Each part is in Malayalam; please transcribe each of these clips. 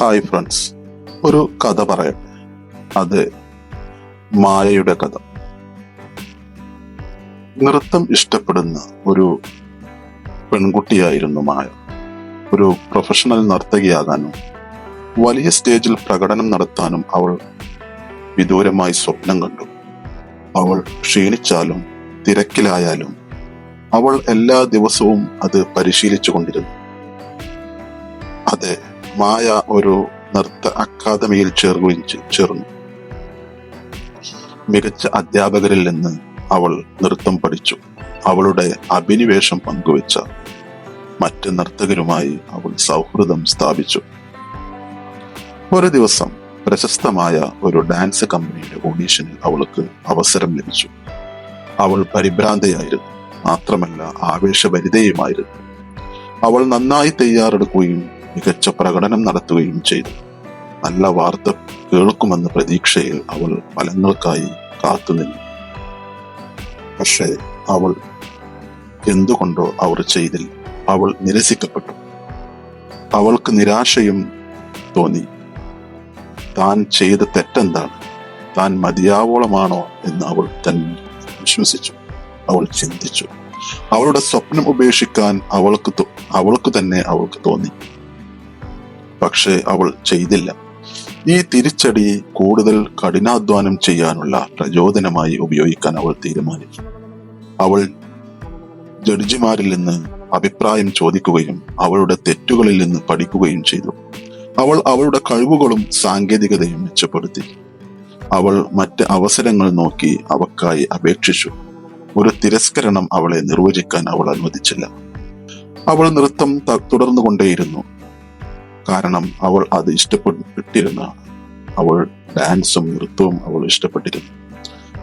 Hi friends. ഒരു കഥ പറയാം. അത് മായയുടെ കഥ. നൃത്തം ഇഷ്ടപ്പെടുന്ന ഒരു പെൺകുട്ടിയായിരുന്നു മായ. ഒരു പ്രൊഫഷണൽ നർത്തകിയാകാനും വലിയ സ്റ്റേജിൽ പ്രകടനം നടത്താനും അവൾ വിദൂരമായി സ്വപ്നം കണ്ടു. അവൾ ക്ഷീണിച്ചാലും തിരക്കിലായാലും അവൾ എല്ലാ ദിവസവും അത് പരിശീലിച്ചു കൊണ്ടിരുന്നു അതെ മായ ഒരു നൃത്ത അക്കാദമിയിൽ ചേർക്കുകയും ചേർന്നു. മികച്ച അധ്യാപകരിൽ നിന്ന് അവൾ നൃത്തം പഠിച്ചു. അവളുടെ അഭിനിവേശം പങ്കുവെച്ച മറ്റ് നർത്തകരുമായി അവൾ സൗഹൃദം സ്ഥാപിച്ചു. ഒരു ദിവസം പ്രശസ്തമായ ഒരു ഡാൻസ് കമ്പനിയുടെ ഓഡീഷനിൽ അവൾക്ക് അവസരം ലഭിച്ചു. അവൾ പരിഭ്രാന്തയായിരുന്നു. മാത്രമല്ല ആവേശഭരിതയുമായിരുന്നു. അവൾ നന്നായി തയ്യാറെടുക്കുകയും മികച്ച പ്രകടനം നടത്തുകയും ചെയ്തു. നല്ല വാർത്ത കേൾക്കുമെന്ന പ്രതീക്ഷയിൽ അവൾ ഫലങ്ങൾക്കായി കാത്തുനിന്നു പക്ഷേ അവൾ എന്തുകൊണ്ടോ അവർ ചെയ്തില്ല. അവൾ നിരസിക്കപ്പെട്ടു. അവൾക്ക് നിരാശയും തോന്നി. താൻ ചെയ്ത തെറ്റെന്താണ്? താൻ മതിയാവോളമാണോ എന്ന് അവൾ തന്നെ വിശ്വസിച്ചു. അവൾ ചിന്തിച്ചു. അവളുടെ സ്വപ്നം ഉപേക്ഷിക്കാൻ അവൾക്ക് അവൾക്ക് തന്നെ അവൾക്ക് തോന്നി. പക്ഷേ അവൾ ചെയ്തില്ല. ഈ തിരിച്ചടി കൂടുതൽ കഠിനാധ്വാനം ചെയ്യാനുള്ള പ്രചോദനമായി ഉപയോഗിക്കാൻ അവൾ തീരുമാനിച്ചു. അവൾ ജഡ്ജിമാരിൽ നിന്ന് അഭിപ്രായം ചോദിക്കുകയും അവളുടെ തെറ്റുകളിൽ നിന്ന് പഠിക്കുകയും ചെയ്തു. അവൾ അവളുടെ കഴിവുകളും സാങ്കേതികതയും മെച്ചപ്പെടുത്തി. അവൾ മറ്റ് അവസരങ്ങൾ നോക്കി അവക്കായി അപേക്ഷിച്ചു. ഒരു തിരസ്കരണം അവളെ നിർവചിക്കാൻ അവൾ അനുവദിച്ചില്ല. അവൾ നൃത്തം തുടർന്നു തുടർന്നുകൊണ്ടേയിരുന്നു. കാരണം അവൾ അത് ഇഷ്ടപ്പെട്ടിരുന്ന അവൾ ഡാൻസും നൃത്തവും അവൾ ഇഷ്ടപ്പെട്ടിരുന്നു.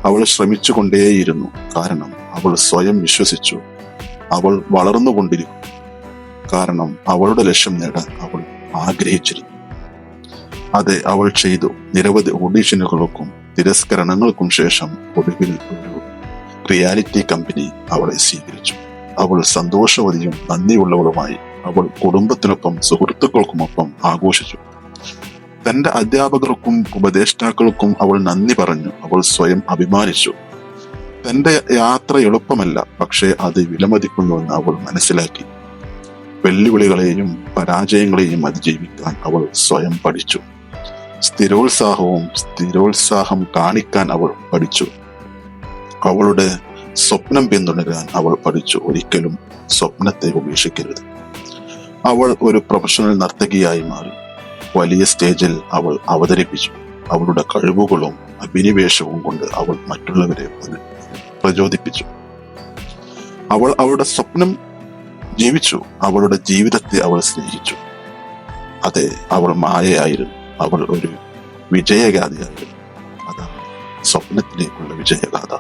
അവൾ ശ്രമിച്ചുകൊണ്ടേയിരുന്നു. കാരണം അവൾ സ്വയം വിശ്വസിച്ചു. അവൾ വളർന്നുകൊണ്ടിരിക്കും കാരണം അവളുടെ ലക്ഷ്യം നേടാൻ അവൾ ആഗ്രഹിച്ചിരുന്നു. അതെ അവൾ ചെയ്തു. നിരവധി ഓഡീഷനുകൾക്കും തിരസ്കരണങ്ങൾക്കും ശേഷം ഒടുവിൽ ഒരു റിയാലിറ്റി കമ്പനി അവളെ സ്വീകരിച്ചു. അവൾ സന്തോഷവതിയും നന്ദിയുള്ളവളുമായി അവൾ കുടുംബത്തിനൊപ്പം സുഹൃത്തുക്കൾക്കുമൊപ്പം ആഘോഷിച്ചു. തന്റെ അധ്യാപകർക്കും ഉപദേഷ്ടാക്കൾക്കും അവൾ നന്ദി പറഞ്ഞു. അവൾ സ്വയം അഭിമാനിച്ചു. തന്റെ യാത്ര എളുപ്പമല്ല പക്ഷേ അത് വിലമതിക്കുന്നുവെന്ന് അവൾ മനസ്സിലാക്കി. വെല്ലുവിളികളെയും പരാജയങ്ങളെയും അതിജീവിക്കാൻ അവൾ സ്വയം പഠിച്ചു. സ്ഥിരോത്സാഹവും സ്ഥിരോത്സാഹം കാണിക്കാൻ അവൾ പഠിച്ചു. അവളുടെ സ്വപ്നം പിന്തുടരാൻ അവൾ പഠിച്ചു. ഒരിക്കലും സ്വപ്നത്തെ ഉപേക്ഷിക്കരുത്. അവൾ ഒരു പ്രൊഫഷണൽ നർത്തകിയായി മാറി. വലിയ സ്റ്റേജിൽ അവൾ അവതരിപ്പിച്ചു. അവളുടെ കഴിവുകളും അഭിനിവേശവും കൊണ്ട് അവൾ മറ്റുള്ളവരെ പ്ര- പ്രചോദിപ്പിച്ചു. അവൾ അവളുടെ സ്വപ്നം ജീവിച്ചു. അവളുടെ ജീവിതത്തെ അവൾ സ്നേഹിച്ചു. അതെ അവൾ മായയായിരുന്നു. അവൾ ഒരു വിജയഗാഥയായിരുന്നു. അതാണ് സ്വപ്നത്തിലേക്കുള്ള വിജയഗാഥ.